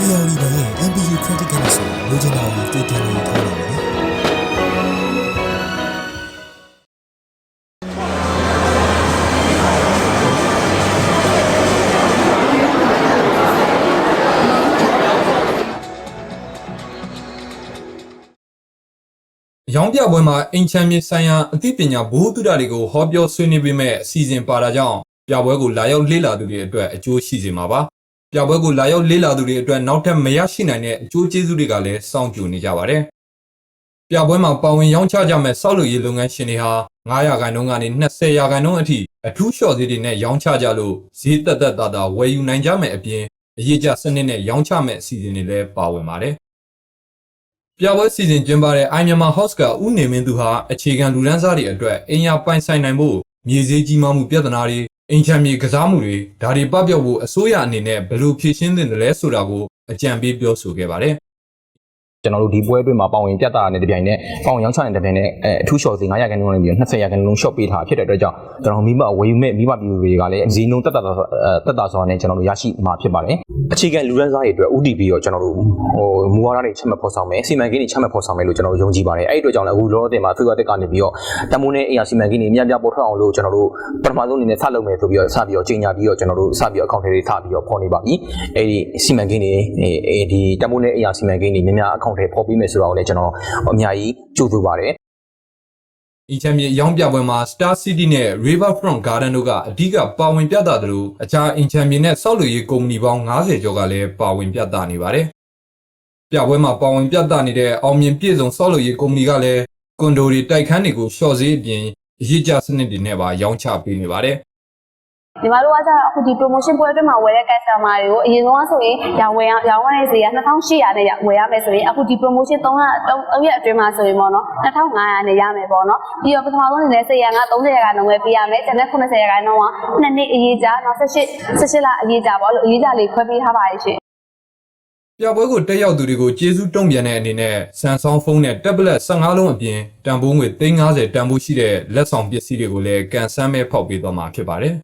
AR ဘဏ်ရဲ့ MPU Credit Card ဆိုလိုချင်တာကိုတွေ့တင်လို့ထားပါမယ်။အယောင်ပြပွဲမှာအင်ချမ်းမြေဆိုင်ရာအသိပညာဘိုးတုဒတွေကိုဟောပြောဆွေးနွေးပေးမဲ့အစီအစဉ်ပါတာကြောင့်ပြပွဲကိုလာရောက်လေ့လာသူတွေအတွက်အကျိုးရှိစေမှာပါ။ ပြပွဲကိုလာရောက်လေ့လာသူတွေအတွက်နောက်ထပ်မရရှိနိုင်တဲ့အကျိုးကျေးဇူးတွေကလည်းစောင့်ကြိုနေကြပါတယ်။ပြပွဲမှာပါဝင်ရောင်းချကြမဲ့စောက်လုပ်ရေးလုပ်ငန်းရှင်တွေဟာ900ရာခိုင်နှုန်းကနေ20ရာခိုင်နှုန်းအထိအထူးလျှော့ဈေးတွေနဲ့ရောင်းချကြလို့ဈေးသက်သက်သာသာဝယ်ယူနိုင်ကြမဲ့အပြင်အရေးကြစနစ်နဲ့ရောင်းချမဲ့အစီအစဉ်တွေလည်းပါဝင်ပါတယ်။ပြပွဲစီစဉ်ကျင်းပတဲ့ i Myanmar House ကဥနေမင်းသူဟာအခြေခံလူဒန်းစားတွေအတွက်အင်ယာပိုင်ဆိုင်နိုင်ဖို့မြေစည်းကြီးမားမှုပြဿနာတွေ အင်ချမ်းမြေကစားမှုတွေဒါတွေပပျောက်ဖို့အစိုးရအနေနဲ့ဘယ်လိုဖြေရှင်းသင့်တယ်လဲဆိုတာကိုအကြံပေးပြောဆိုခဲ့ပါတယ် ကျွန်တော်တို့ဒီပွဲအတွင်းမှာပေါဝင်ပြတ်တာနဲ့တပြိုင်နက်ပေါဝင်ရောင်းချတဲ့တပြိုင်နက်အဲအထူးလျှော်စီ900ခန်းလုံးနဲ့ပြီးတော့20ရာခန်းလုံး short ပေးထားဖြစ်တဲ့အတွက်ကြောင့်ကျွန်တော်မိမဝယ်ယူမဲ့မိမပြည်သူတွေကလည်းဈေးနှုန်းတက်တာအဲတက်တာဆိုတာနဲ့ကျွန်တော်တို့ရရှိမှာဖြစ်ပါတယ်အခြေခံလူရန်စားတွေအတွက် UDP ရောကျွန်တော်တို့ဟိုမူဝါဒတွေချက်မှတ်ဖော်ဆောင်မယ်စီမံကိန်းတွေချက်မှတ်ဖော်ဆောင်မယ်လို့ကျွန်တော်တို့ယုံကြည်ပါတယ်အဲ့ဒီအတွက်ကြောင့်လည်းအခုလောလောဆယ်မှာသူကတက်ကနေပြီးတော့တမိုးနဲ့အရာစီမံကိန်းတွေမြတ်ပြပေါ်ထွက်အောင်လို့ကျွန်တော်တို့ပထမဆုံးအနေနဲ့ဆက်လုပ်မယ်ဆိုပြီးတော့စပြီးတော့ကြီးညာပြီးတော့ကျွန်တော်တို့စပြီးတော့အကောင့်တွေစပြီးတော့ဖော်နေပါပြီအဲ့ဒီစီမံကိန်းတွေအဲဒီတမိုးနဲ့အရာစီမံကိန်းတွေများများအကောင့်တွေဖော်ပြီးမယ်ဆိုတော့လည်းကျွန်တော်အများကြီးကြိုးစားပါတယ်။အင်ချမ်းမြေရောင်းပြပွဲမှာ Star City နဲ့ Riverfront Garden တို့ကအဓိကပါဝင်ပြသသလိုအခြားအင်ချမ်းမြေနဲ့စောက်လူရေးကုမ္ပဏီပေါင်း90ကျော်ကလည်းပါဝင်ပြသနေပါတယ်။ပြပွဲမှာပါဝင်ပြသနေတဲ့အောင်မြင်ပြည့်စုံစောက်လူရေးကုမ္ပဏီကလည်းကွန်ဒိုတွေတိုက်ခန်းတွေကိုရှော့ဈေးအပြင်အရေးကြစနစ်တွေနဲ့ပါရောင်းချပေးနေပါတယ်။ ညီမတို့ကကျတော့အခုဒီ promotion ပွဲအတွင်းမှာဝယ်တဲ့ customer တွေကိုအရင်ဆုံးကဆိုရင်ရောင်းဝယ်ရောင်းဝယ်တဲ့ဈေးက2800နဲ့ဝယ်ရမယ်ဆိုရင်အခုဒီ promotion 3ရက်3ရက်အတွင်းမှာဆိုရင်ပေါ့နော်2500နဲ့ရမယ်ပေါ့နော်ပြီးတော့ပထမဆုံးအနေနဲ့စေရန်က30ရာခိုင်နှုန်းပဲပေးရမယ်ကျန်တဲ့80ရာခိုင်နှုန်းကနှစ်နှစ်အရေးကြာနောက်18 18လအရေးကြာပေါ့လို့အရေးကြာလေးခွဲပေးထားပါရဲ့ရှင်ပြပွဲကိုတက်ရောက်သူတွေကိုကျေးဇူးတုံ့ပြန်တဲ့အနေနဲ့ Samsung ဖုန်းနဲ့ tablet 15လုံးအပြင်တန်ဖိုးငွေ350တန်ဖိုးရှိတဲ့လက်ဆောင်ပစ္စည်းတွေကိုလည်းကန်ဆန်းမဲ့ဖောက်ပေးသွားမှာဖြစ်ပါတယ်